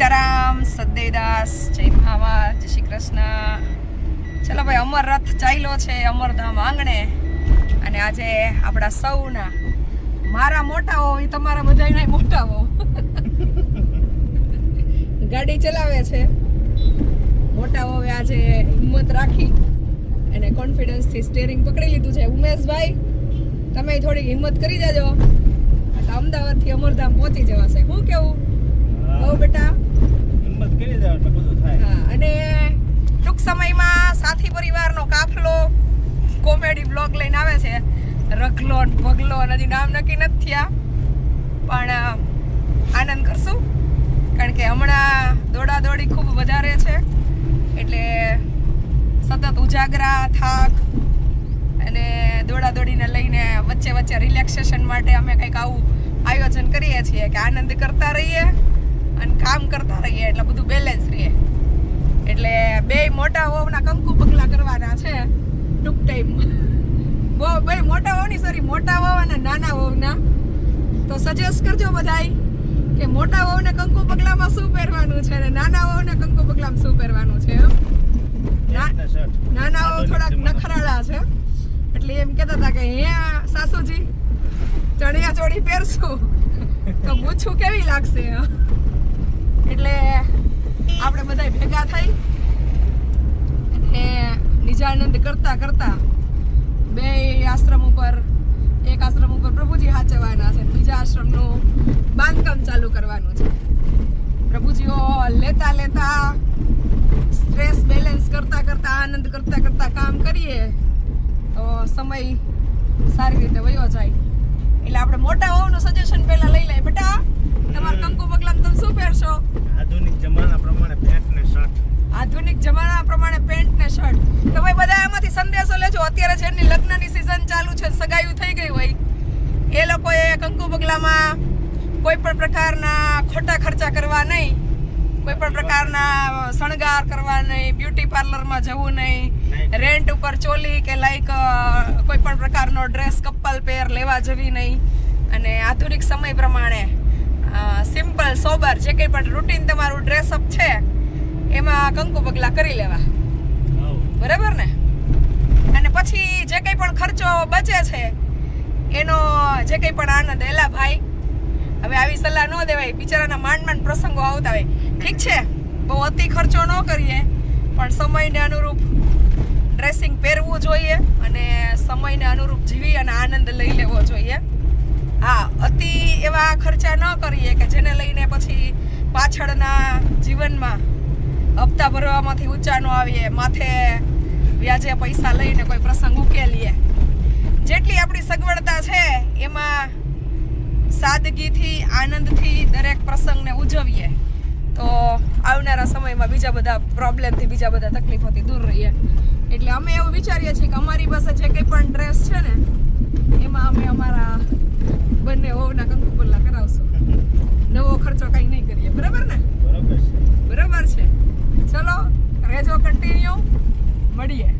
સીતારામ, સદૈદાસ, જય મહાવા જય શ્રી કૃષ્ણ. ચલો ભાઈ, અમર રથ ચાલ્યો છે અમરધામ આંગણે. અને આજે આપણા સૌના, મારા મોટા હો એ તમારા બધાના મોટા હો ગાડી ચલાવે છે. મોટા હોવે આજે હિંમત રાખી અને કોન્ફિડન્સથી સ્ટેરિંગ પકડી લીધું છે. ઉમેશભાઈ, તમે થોડીક હિંમત કરી એટલે અમદાવાદથી અમરધામ પહોંચી જવાશે. હું કેવું? બહુ બેટા. હિંમત કરી દેવા એટલે બધું થાય. હા અને ટૂંક સમયમાં સાથી પરિવારનો કાફલો કોમેડી બ્લોગ લઈને આવે છે. રખલો ને ભગલો હજી નામ નક્કી નથી થયા પણ આનંદ કરશું. કારણ કે હમણાં દોડા દોડી ખૂબ વધારે છે. એટલે સતત ઉજાગરા થાક અને દોડા દોડીને લઈને વચ્ચે વચ્ચે રિલેક્સેશન માટે અમે કંઈક આવું આયોજન કરીએ છીએ કે આનંદ કરતા રહીએ. અને કામ કરતા રહીએ એટલે બધું બેલેન્સ રહે. એટલે બે મોટા હોવના કંકુ પગલા કરવાના છે ટૂંક ટાઈમ બહુ બે મોટા હોવની સોરી મોટા હોવ અને નાના હોવના તો સજેસ્ટ કરજો બધાય કે મોટા હોવને કંકુ પગલામાં શું પહેરવાનું છે અને નાના હોવને કંકુ પગલામાં શું પહેરવાનું છે. નાના હોવ થોડાક નખરાળા છે. એટલે એમ કહેતા હતા કે હે સાસુજી ચણિયા ચોળી પહેરશું. તો મૂછું કેવી લાગશે એટલે આપણે બધા ભેગા થઈ અને નિજાનંદ કરતા કરતા બે આશ્રમ ઉપર, એક આશ્રમ ઉપર પ્રભુજી હાચવાના છે બીજા આશ્રમનું બાંધકામ ચાલુ કરવાનું છે. પ્રભુજીઓ લેતા લેતા સ્ટ્રેસ બેલેન્સ કરતા કરતા, આનંદ કરતા કરતા કામ કરીએ તો સમય સારી રીતે વયો જાય. એટલે આપણે મોટા હોવાનું સજેશન પહેલાં લઈ લઈએ બેટા તમારા કંકુ બગલા તમે શું પહેરશો? આધુનિક જમાના પ્રમાણે પેન્ટ ને શર્ટ આધુનિક જમાના પ્રમાણે પેન્ટ ને શર્ટ તો ભાઈ બધા એમાંથી સંદેશો લેજો. અત્યારે જેની લગ્નની સિઝન ચાલુ છે સગાયું થઈ ગઈ હોય એ લોકોએ કંકુ પગલામાં કોઈ પણ પ્રકારના ખોટા ખર્ચા કરવા નહીં. કોઈ પણ પ્રકારના શણગાર કરવા નહીં બ્યુટી પાર્લરમાં જવું નહીં રેન્ટ ઉપર ચોલી કે લાઈક કોઈ પણ પ્રકારનો ડ્રેસ કપલ પેર લેવા જવી નહીં. અને આધુનિક સમય પ્રમાણે સિમ્પલ સોબર જે કંઈ પણ રૂટીન તમારું ડ્રેસઅપ છે એમાં કંકુ પગલા કરી લેવા. બરાબર ને? અને પછી જે કંઈ પણ ખર્ચો બચે છે એનો જે કંઈ પણ આનંદ એલા ભાઈ હવે આવી સલાહ ન દેવાય બિચારાના માંડ માંડ પ્રસંગો આવતા હોય. ઠીક છે? બહુ અતિ ખર્ચો ન કરીએ પણ સમયને અનુરૂપ ડ્રેસિંગ પહેરવું જોઈએ અને સમયને અનુરૂપ જીવી અને આનંદ લઈ લેવો જોઈએ. હા, અતિ એવા ખર્ચા ન કરીએ કે જેને લઈને પછી પાછળના જીવનમાં હપ્તા ભરવામાંથી ઊંચા ન આવીએ, માથે વ્યાજે પૈસા લઈને કોઈ પ્રસંગ ઉકેલીએ. જેટલી આપણી સગવડતા છે, એમાં સાદગીથી, આનંદથી દરેક પ્રસંગને ઉજવીએ. તો આવનારા સમયમાં બીજા બધા પ્રોબ્લેમથી બીજા બધા તકલીફોથી દૂર રહીએ. એટલે અમે એવું વિચારીએ છીએ કે અમારી પાસે જે કંઈ પણ ડ્રેસ બંને ઓવના કંકુ પલ્લા કરાવશો. નવો ખર્ચો કઈ નહીં કરીએ. બરાબર ને? બરાબર છે. બરાબર છે. ચલો રેજો કન્ટિન્યુ મળીએ.